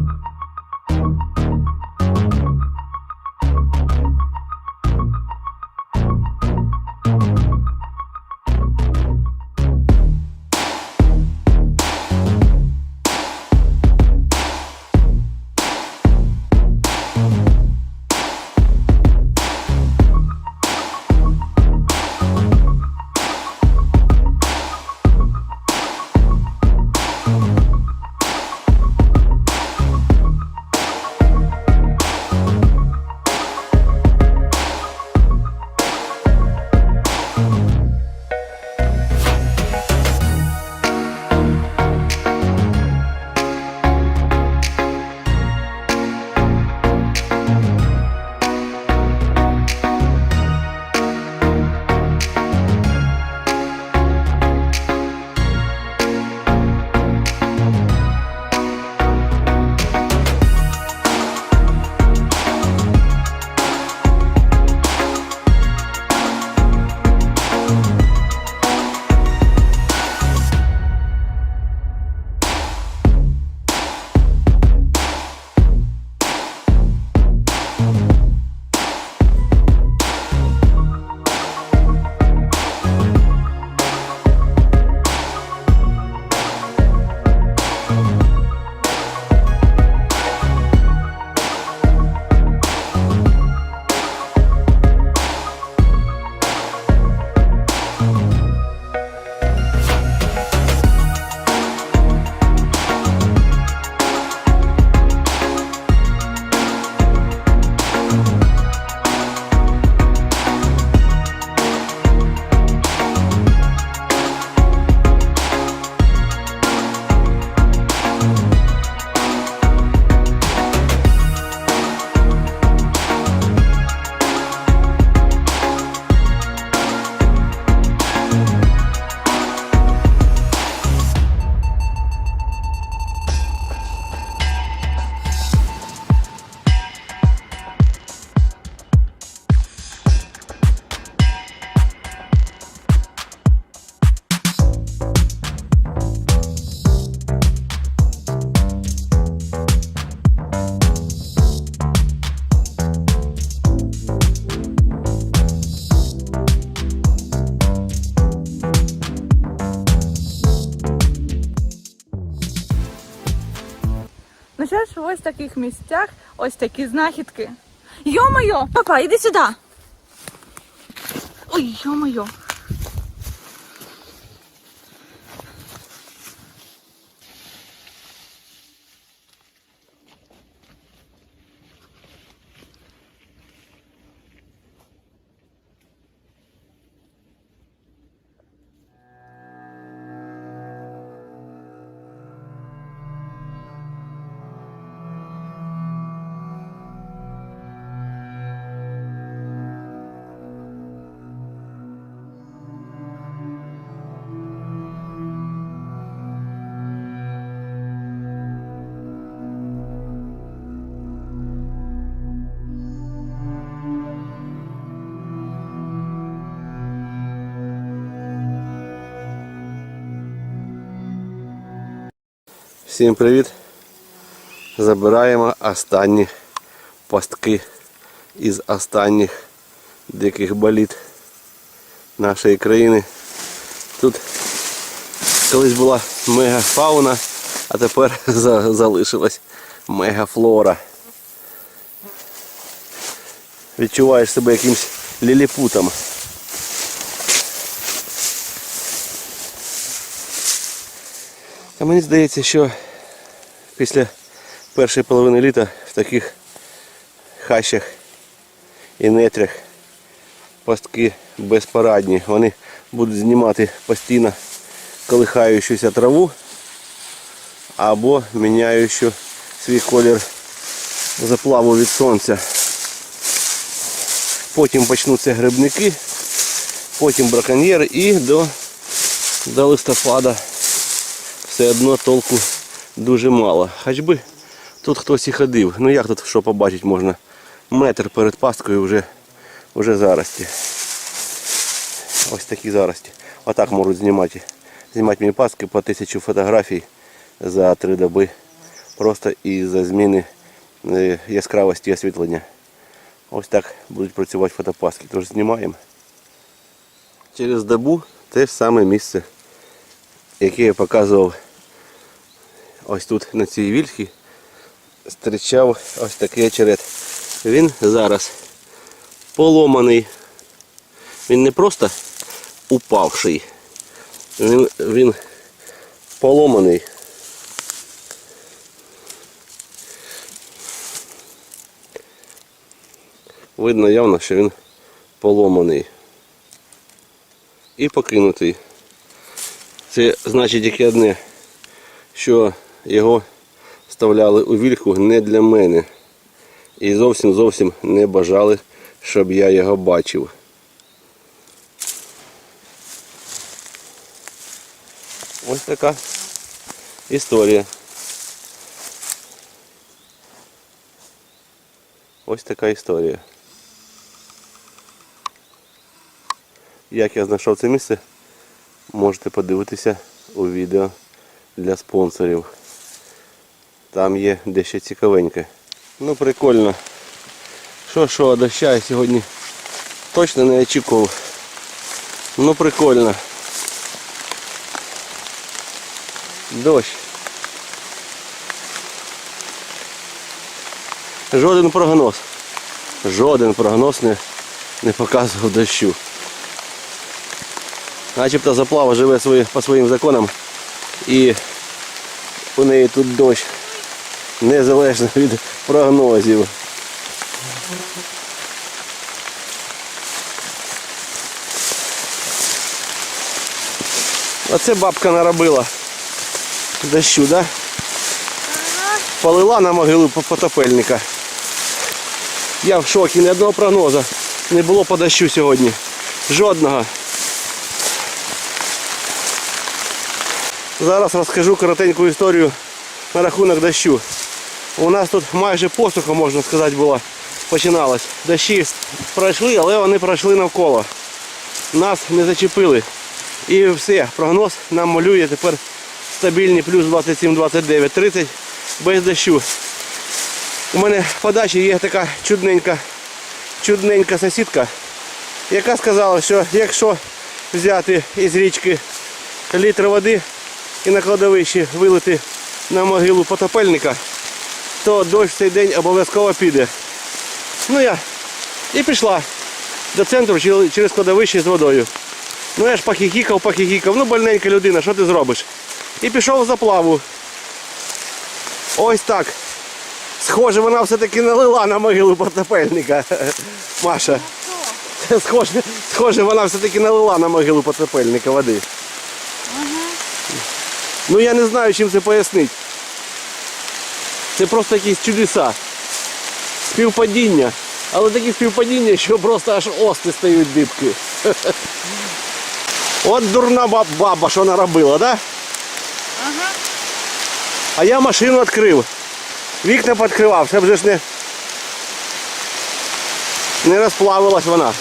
Ну таких місцях ось такі знахідки. Йо-моє! Папа, іди сюди. Ой, йо-моє. Всім привіт! Забираємо останні пастки із останніх диких боліт нашої країни. Тут колись була мегафауна, а тепер залишилась мегафлора. Відчуваєш себе якимсь ліліпутом. А мені здається, що після першої половини літа в таких хащах і нетрях пастки безпорадні. Вони будуть знімати постійно колихаючуся траву або міняючи свій колір заплаву від сонця. Потім почнуться грибники, потім браконьєри і до, до листопада все одно толку дуже мало. Хоч би тут хтось і ходив. Ну як тут що побачити можна? Метр перед пасткою вже, вже зарості. Ось такі зарості. Отак можуть знімати. Знімати мені пастки по тисячу фотографій за три доби. просто із-за зміни е, яскравості освітлення. Ось так будуть працювати фотопаски. Тож знімаємо. Через добу те ж саме місце, яке я показував ось тут на цій вільхі, зустрічав ось такий очерет. Він зараз поломаний. Він не просто упавший, він, він поломаний. Видно явно, що він поломаний і покинутий. Це значить тільки одне, що його вставляли у вільху не для мене. І зовсім зовсім не бажали, щоб я його бачив. Ось така історія. Ось така історія. Як я знайшов це місце, можете подивитися у відео для спонсорів. Там є дещо цікавеньке. Ну прикольно. Що що, доща я сьогодні точно не очікував. Ну прикольно. Дощ. Жоден прогноз. Жоден прогноз не, не показував дощу. Начебто заплава живе свої, по своїм законам і у неї тут дощ незалежно від прогнозів. Оце бабка наробила дощу, да? Полила на могилу потопельника. Я в шокі, ні одного прогнозу не було по дощу сьогодні. Жодного. Зараз розкажу коротеньку історію на рахунок дощу. У нас тут майже посуха, можна сказати, була. Починалась. Дощі пройшли, але вони пройшли навколо. Нас не зачепили. І все, прогноз нам малює тепер стабільні плюс 27, 29, 30 без дощу. У мене в подачі є така чудненька, чудненька сусідка, яка сказала, що якщо взяти із річки літр води і на кладовищі вилити на могилу потопельника, то дощ в цей день обов'язково піде. Ну я і пішла до центру через кладовище з водою. Ну я ж похихікав, похихікав, ну больненька людина, що ти зробиш? І пішов в заплаву. Ось так. Схоже, вона все-таки налила на могилу потопельника. Маша. Схоже, схоже, вона все-таки налила на могилу потопельника води. Ну я не знаю, чим це пояснити. Це просто якісь чудеса. Співпадіння. Але такі співпадіння, що просто аж ости стають дибки. От дурна баб- баба, що наробила, да? Ага. А я машину відкрив. Вікна підкривав, щоб вже ж не, не розплавилась вона.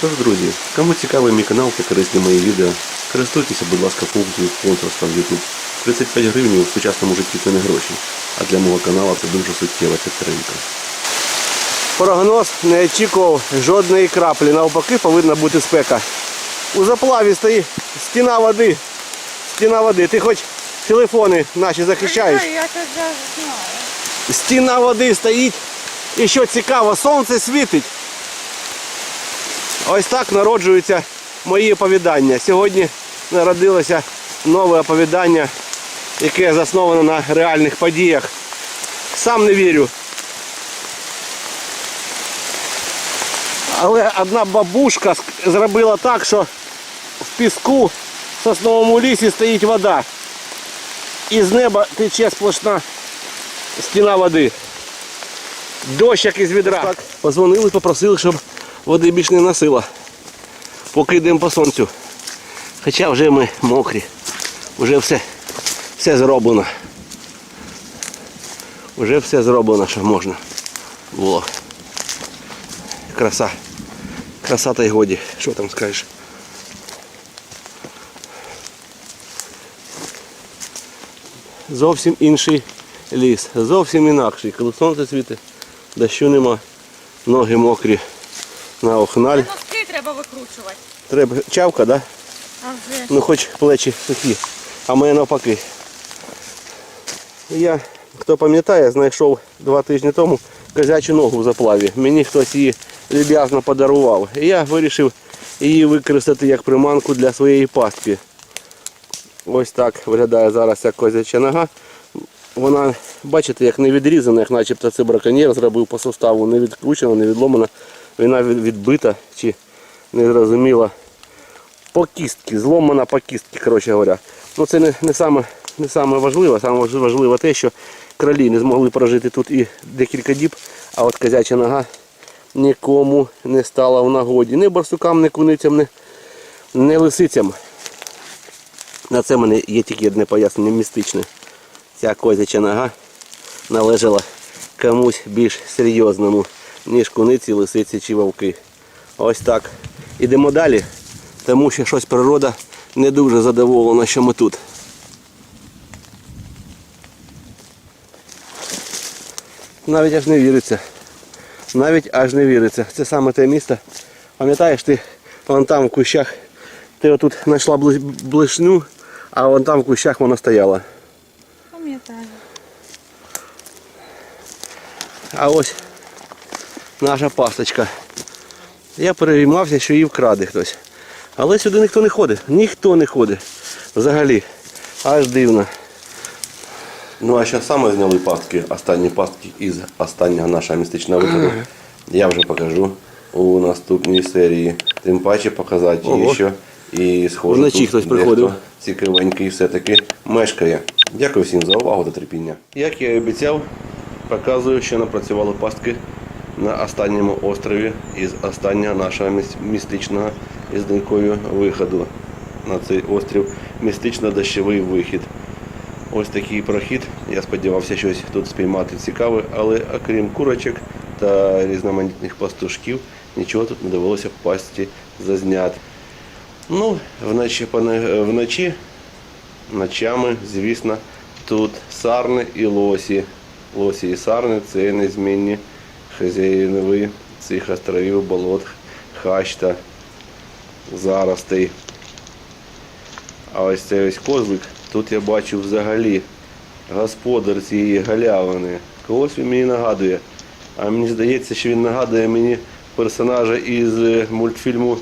Тож, друзі, кому цікавий мій канал та корисні мої відео, користуйтеся, будь ласка, функцією спонсорства в YouTube. 35 гривень у сучасному житті це не гроші, а для мого каналу це дуже суттєва підтримка. Прогноз не очікував жодної краплі. Навпаки, повинна бути спека. У заплаві стоїть стіна води. Стіна води. Ти хоч телефони наші захищаєш. Я це знаю. Стіна води стоїть. І що цікаво, сонце світить. Ось так народжуються мої оповідання. Сьогодні народилося нове оповідання, яке засноване на реальних подіях. Сам не вірю. Але одна бабушка зробила так, що в піску в сосновому лісі стоїть вода. І з неба тече сплошна стіна води. Дощ як із відра. Позвонили, попросили, щоб води більш не носила. Поки йдемо по сонцю. Хоча вже ми мокрі. Вже все, все зроблено. Вже все зроблено, що можна було. Краса. Краса та й годі. Що там скажеш? зовсім інший ліс, зовсім інакший. Коли сонце світить, дощу нема, ноги мокрі на охналь. Носки треба викручувати. Треба чавка, да? Ну хоч плечі сухі, а мене навпаки. Я, хто пам'ятає, знайшов два тижні тому козячу ногу в заплаві. Мені хтось її люб'язно подарував. І я вирішив її використати як приманку для своєї пастки. Ось так виглядає зараз ця козяча нога. Вона, бачите, як не відрізана, як начебто це браконьєр зробив по суставу, не відкручена, не відломана. Вона відбита чи незрозуміла по кістки, зломана по кістки, коротше говоря. Ну це не, не, саме, не саме важливе, саме важливе те, що кролі не змогли прожити тут і декілька діб, а от козяча нога нікому не стала в нагоді. Ні барсукам, ні куницям, ні, ні лисицям. На це в мене є тільки одне пояснення містичне. Ця козяча нога належала комусь більш серйозному, ніж куниці, лисиці чи вовки. Ось так. Ідемо далі, тому що щось природа не дуже задоволена, що ми тут. Навіть аж не віриться. Навіть аж не віриться. Це саме те місце. Пам'ятаєш, ти вон там в кущах, ти отут знайшла блиш- блишню, а вон там в кущах вона стояла. Пам'ятаю. А ось наша пасточка. Я переймався, що її вкраде хтось. Але сюди ніхто не ходить. Ніхто не ходить. Взагалі. Аж дивно. Ну а що саме зняли пастки, останні пастки із останнього нашого містичного виходу. Я вже покажу у наступній серії. Тим паче показати її, що і схоже. Вночі тут хтось дехто приходив. Цікавенький все-таки мешкає. Дякую всім за увагу та терпіння. Як я і обіцяв, показую, що напрацювали пастки на останньому острові із останнього нашого містичного із виходу на цей острів. Містично-дощовий вихід. Ось такий прохід. Я сподівався щось тут спіймати цікаве, але окрім курочок та різноманітних пастушків, нічого тут не довелося в пасті зазняти. Ну, вночі, вночі, ночами, звісно, тут сарни і лосі. Лосі і сарни це незмінні хазяїнови цих островів, болот, хащ та заростей. А ось цей ось козлик, тут я бачу взагалі господар цієї галявини. Когось він мені нагадує. А мені здається, що він нагадує мені персонажа із е, мультфільму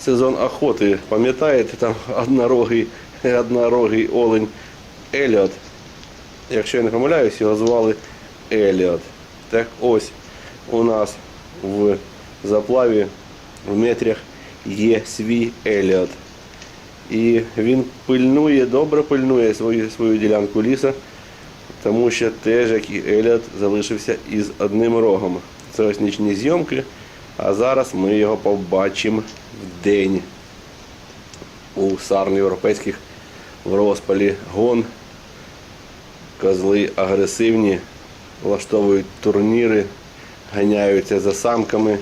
Сезон охоти. Пам'ятаєте, там однорогий, однорогий олень Еліот. Якщо я не помиляюсь, його звали Еліот. Так ось у нас в заплаві в метрях є свій Еліот. І він пильнує, добре пильнує свою, свою ділянку ліса, тому що теж, як і Еліот, залишився із одним рогом. Це ось нічні зйомки, а зараз ми його побачимо в день у сарн європейських в розпалі гон. Козли агресивні, влаштовують турніри, ганяються за самками.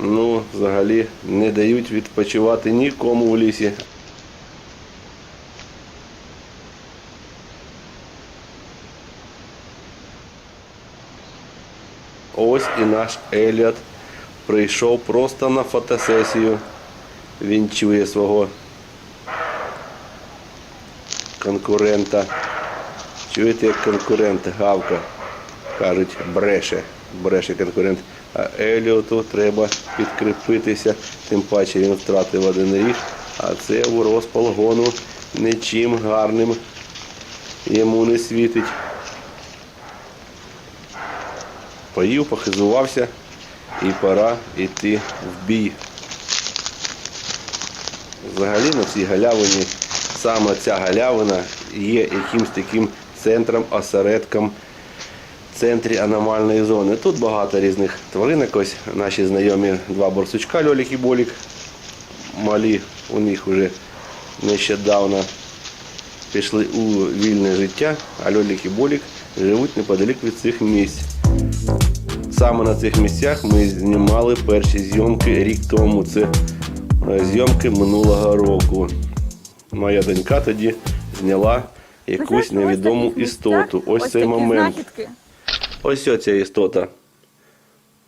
Ну, взагалі не дають відпочивати нікому в лісі. Ось і наш Еліот прийшов просто на фотосесію. Він чує свого конкурента. Чуєте, як конкурент гавка. Кажуть, бреше, бреше конкурент. А Еліоту треба підкріпитися, тим паче він втратив один ріг, а це у розпал гону нічим гарним йому не світить. Поїв, похизувався і пора йти в бій. Взагалі на цій галявині саме ця галявина є якимсь таким центром, осередком центрі аномальної зони. Тут багато різних тваринок. Ось наші знайомі два борсучка Льолік і Болік. Малі у них вже нещодавно пішли у вільне життя, а Льолік і Болік живуть неподалік від цих місць. Саме на цих місцях ми знімали перші зйомки рік тому. Це е, зйомки минулого року. Моя донька тоді зняла якусь невідому істоту. Ось цей момент. Ось оця істота.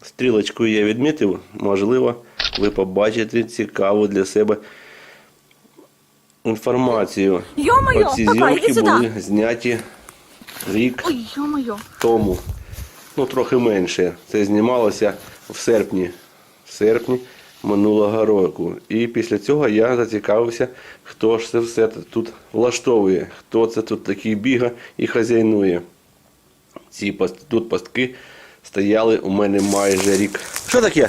Стрілочкою я відмітив, можливо, ви побачите цікаву для себе інформацію. Йо-моє, зйомки були зняті рік Ой, тому. Ну, трохи менше. Це знімалося в серпні. В серпні минулого року. І після цього я зацікавився, хто ж це все тут влаштовує, хто це тут такий біга і хазяйнує. Ці паст- тут пастки стояли у мене майже рік. Що таке?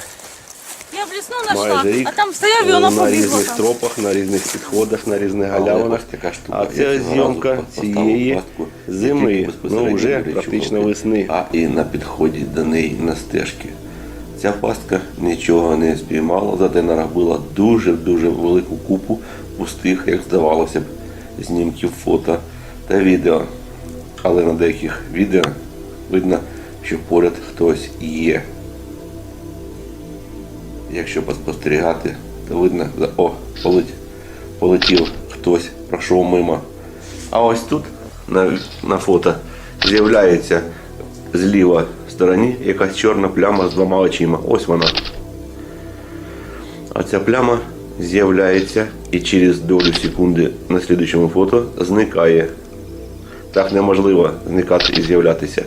Я в лісну знайшла, Майже рік. а там стояв і воно на побігло. різних там. тропах, на різних підходах, на різних галявинах. ось така штука. А Я це зйомка цієї зими, ну вже практично весни. А і на підході до неї на стежки. Ця пастка нічого не спіймала, зате наробила дуже-дуже велику купу пустих, як здавалося б, знімків, фото та відео. Але на деяких відео видно, що поряд хтось є. Якщо поспостерігати, то видно, о, полетів хтось, пройшов мимо. А ось тут на, на фото з'являється зліва стороні якась чорна пляма з двома очима. Ось вона. А ця пляма з'являється і через долю секунди на слідчому фото зникає. Так неможливо зникати і з'являтися.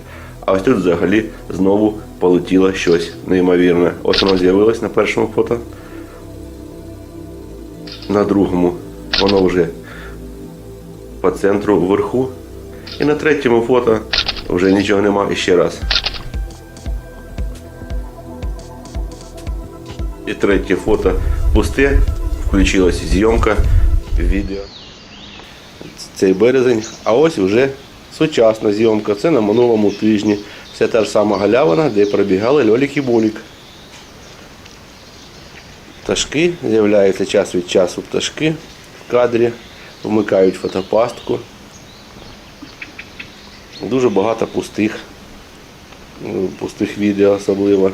А ось тут взагалі знову полетіло щось неймовірне. Ось воно з'явилось на першому фото. На другому воно вже по центру вверху. І на третьому фото вже нічого нема і ще раз. І третє фото пусте. Включилась зйомка відео. Цей березень. А ось вже сучасна зйомка. Це на минулому тижні. Це та ж сама галявина, де пробігали Льолік і Болік. Пташки, з'являються час від часу пташки в кадрі, вмикають фотопастку. Дуже багато пустих, пустих відео особливо.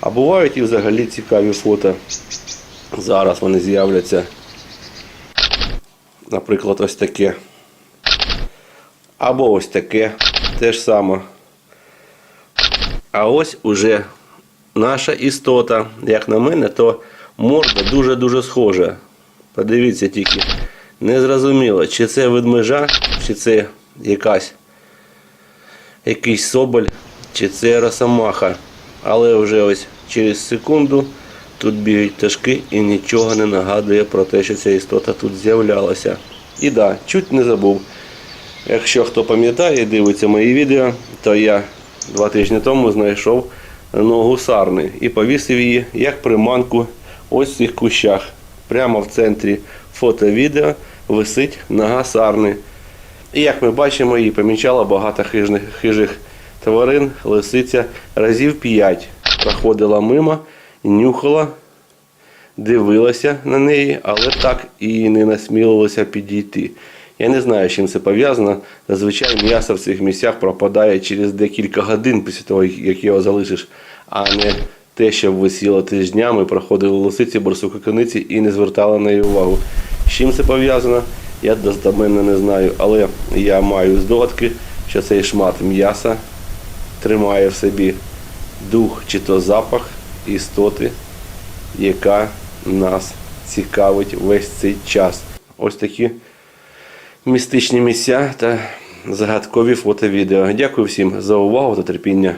А бувають і взагалі цікаві фото. Зараз вони з'являться. Наприклад, ось таке. Або ось таке. Те ж саме. А ось уже наша істота. Як на мене, то морда дуже-дуже схожа. Подивіться тільки. Незрозуміло, чи це ведмежа, чи це якась якийсь соболь, чи це росомаха. Але вже ось через секунду тут бігають пташки і нічого не нагадує про те, що ця істота тут з'являлася. І да, чуть не забув. Якщо хто пам'ятає дивиться мої відео, то я два тижні тому знайшов ногу сарни і повісив її як приманку ось в цих кущах. Прямо в центрі фото-відео висить нога сарни. І як ми бачимо, її помічало багато хижних, хижих тварин, лисиця разів п'ять проходила мимо, нюхала, дивилася на неї, але так і не насмілилася підійти. Я не знаю, з чим це пов'язано. Зазвичай м'ясо в цих місцях пропадає через декілька годин після того, як його залишиш, а не те, що висіло тижнями, проходили лисиці, борсуки кониці і не звертали на неї увагу. З чим це пов'язано, я достеменно не знаю, але я маю здогадки, що цей шмат м'яса тримає в собі дух чи то запах істоти, яка нас цікавить весь цей час. Ось такі містичні місця та загадкові фото-відео. Дякую всім за увагу та терпіння.